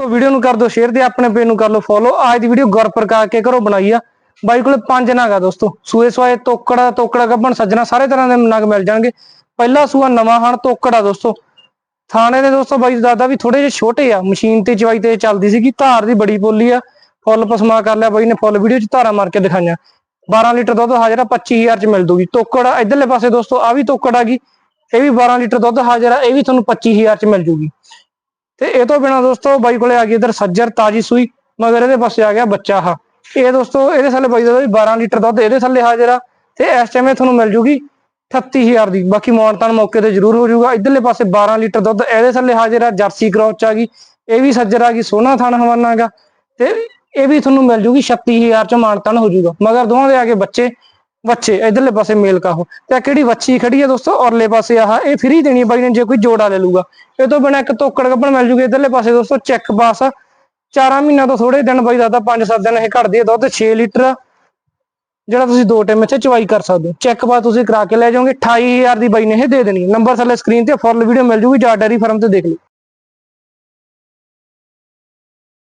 ਤੋ ਵੀਡੀਓ ਨੂੰ ਕਰ ਦਿਓ ਸ਼ੇਅਰ ਤੇ ਆਪਣੇ ਪੇਜ ਨੂੰ ਕਰ ਲਓ ਫੋਲੋ ਅੱਜ ਦੀ ਵੀਡੀਓ ਗੁਰਪ੍ਰਕਾਸ਼ ਕੇ ਘਰੋਂ ਬਣਾਈ ਆ। ਬਾਈ ਕੋਲੇ ਪੰਜ ਨਾਗ ਆ ਦੋਸਤੋ। ਸੂਏ ਸਵਾਏ ਤੋਕੜਾ ਤੋਕੜਾ ਗੱਭਣ ਸੱਜਣਾ, ਸਾਰੇ ਤਰ੍ਹਾਂ ਦੇ ਨਗ ਮਿਲ ਜਾਣਗੇ। ਪਹਿਲਾ ਸੂਆ ਨਵਾਂ ਹਣ ਤੋਕੜਾ ਦੋਸਤੋ। ਥਾਣੇ ਦੇ ਦੋਸਤੋ, ਬਾਈ ਦਾਦਾ ਵੀ ਥੋੜੇ ਜਿਹੇ ਛੋਟੇ ਆ। ਮਸ਼ੀਨ ਤੇ ਚਵਾਈ ਤੇ ਚੱਲਦੀ ਸੀਗੀ, ਧਾਰ ਦੀ ਬੜੀ ਬੋਲੀ ਆ। ਫੁੱਲ ਪਸਮਾ ਕਰ ਲਿਆ ਬਾਈ ਨੇ, ਫੁੱਲ ਵੀਡੀਓ ਚ ਧਾਰਾ ਮਾਰ ਕੇ ਦਿਖਾਈਆਂ। 12 ਲੀਟਰ ਦੁੱਧ ਹਾਜ਼ਰ ਆ 25000 ਚ ਮਿਲ ਦੂਗੀ। ਤੋਕੜ ਇਧਰਲੇ ਪਾਸੇ ਦੋਸਤੋ ਆ ਵੀ ਤੋਕੜ ਆ ਗਈ। ਇਹ ਵੀ 12 ਲੀਟਰ ਦੁੱਧ ਹਾਜ਼ਰ ਆ ਇਹ ਵੀ ਤੁਹਾਨੂੰ 25000 ਚ ਮਿਲ ਜੂਗੀ। ਤੇ ਇਹ ਤੋਂ ਬਿਨਾ ਦੋਸਤੋ ਬਾਈ ਕੋਲੇ ਆ ਗਈ ਇਧਰ ਸੱਜਰ ਤਾਜੀ ਸੂਈ, ਮਗਰ ਇਹਦੇ ਪਾਸੇ ਆ ਗਿਆ ਬੱਚਾ ਹਾ ਇਹ ਦੋਸਤੋ ਇਹਦੇ ਥੱਲੇ ਬਾਈ ਦਾ 12 ਲੀਟਰ ਦੁੱਧ ਇਹਦੇ ਥੱਲੇ ਹਾਜ਼ਰ ਆ ਤੇ ਇਸ ਟਾਈਮ ਇਹ ਤੁਹਾਨੂੰ ਮਿਲ ਜੂਗੀ 38000 ਦੀ। ਬਾਕੀ ਮੌਨਤਾਨ ਮੌਕੇ ਤੇ ਜ਼ਰੂਰ ਹੋ ਜਾਊਗਾ ਇਧਰਲੇ ਪਾਸੇ 12 ਲੀਟਰ ਦੁੱਧ ਇਹਦੇ ਥੱਲੇ ਹਾਜ਼ਰ ਆ, ਜਰਸੀ ਕ੍ਰੋਸ ਆ ਗਈ। ਇਹ ਵੀ ਸੱਜਰ ਆ ਗਈ, ਸੋਨਾ ਥਣ ਹਵਾਨਾ ਗਾ ਤੇ ਇਹ ਵੀ ਤੁਹਾਨੂੰ ਮਿਲ ਜੂਗੀ 36000 ਚ ਮਾਨਤਨ ਹੋ ਜਾਊਗਾ ਮਗਰ ਦੋਵਾਂ ਦੇ ਆ ਕੇ ਬੱਚੇ। ਵੱਛੇ, ਇਧਰਲੇ ਪਾਸੇ ਮੇਲ ਕਾਹੋ ਤੇ ਕਿਹੜੀ ਵੱਛੀ ਖੜੀ ਹੈ ਦੋਸਤੋ? ਔਰਲੇ ਪਾਸੇ ਆਹ, ਇਹ ਫ੍ਰੀ ਦੇਣੀ ਹੈ ਬਾਈ ਨੇ, ਜੇ ਕੋਈ ਜੋੜਾ ਲੈ ਲੂਗਾ ਇਹ ਤੋਂ ਬਿਨਾ ਇੱਕ ਤੋਕੜ ਗੱਬਣ ਮਿਲ ਜੂਗੀ ਇਧਰਲੇ ਪਾਸੇ ਦੋਸਤੋ, ਚੈੱਕ ਪਾਸ ਆ ਚਾਰਾਂ ਮਹੀਨਾ ਤੋਂ ਥੋੜੇ ਦਿਨ ਬਾਈ ਦਾਦਾ 5-7 ਦਿਨ ਇਹ ਘਟਦੀ ਹੈ ਦੁੱਧ 6 ਲੀਟਰ। ਜਿਹੜਾ ਤੁਸੀਂ ਦੋ ਟਾਈਮ ਇੱਥੇ ਚਵਾਈ ਕਰ ਸਕਦੇ ਹੋ। ਚੈੱਕ ਬਾਅਦ ਤੁਸੀਂ ਕਰਾ ਕੇ ਲੈ ਜਾਓਗੇ 28000 ਦੀ ਬਾਈ ਨੇ ਇਹ ਦੇ ਦੇਣੀ ਨੰਬਰ ਥੱਲੇ ਸਕਰੀਨ ਤੇ ਫੁੱਲ ਵੀਡੀਓ ਮਿਲ ਜੂਗੀ, ਜਾ ਡੈਰੀ ਫਾਰਮ ਤੇ ਦੇਖ ਲਓ।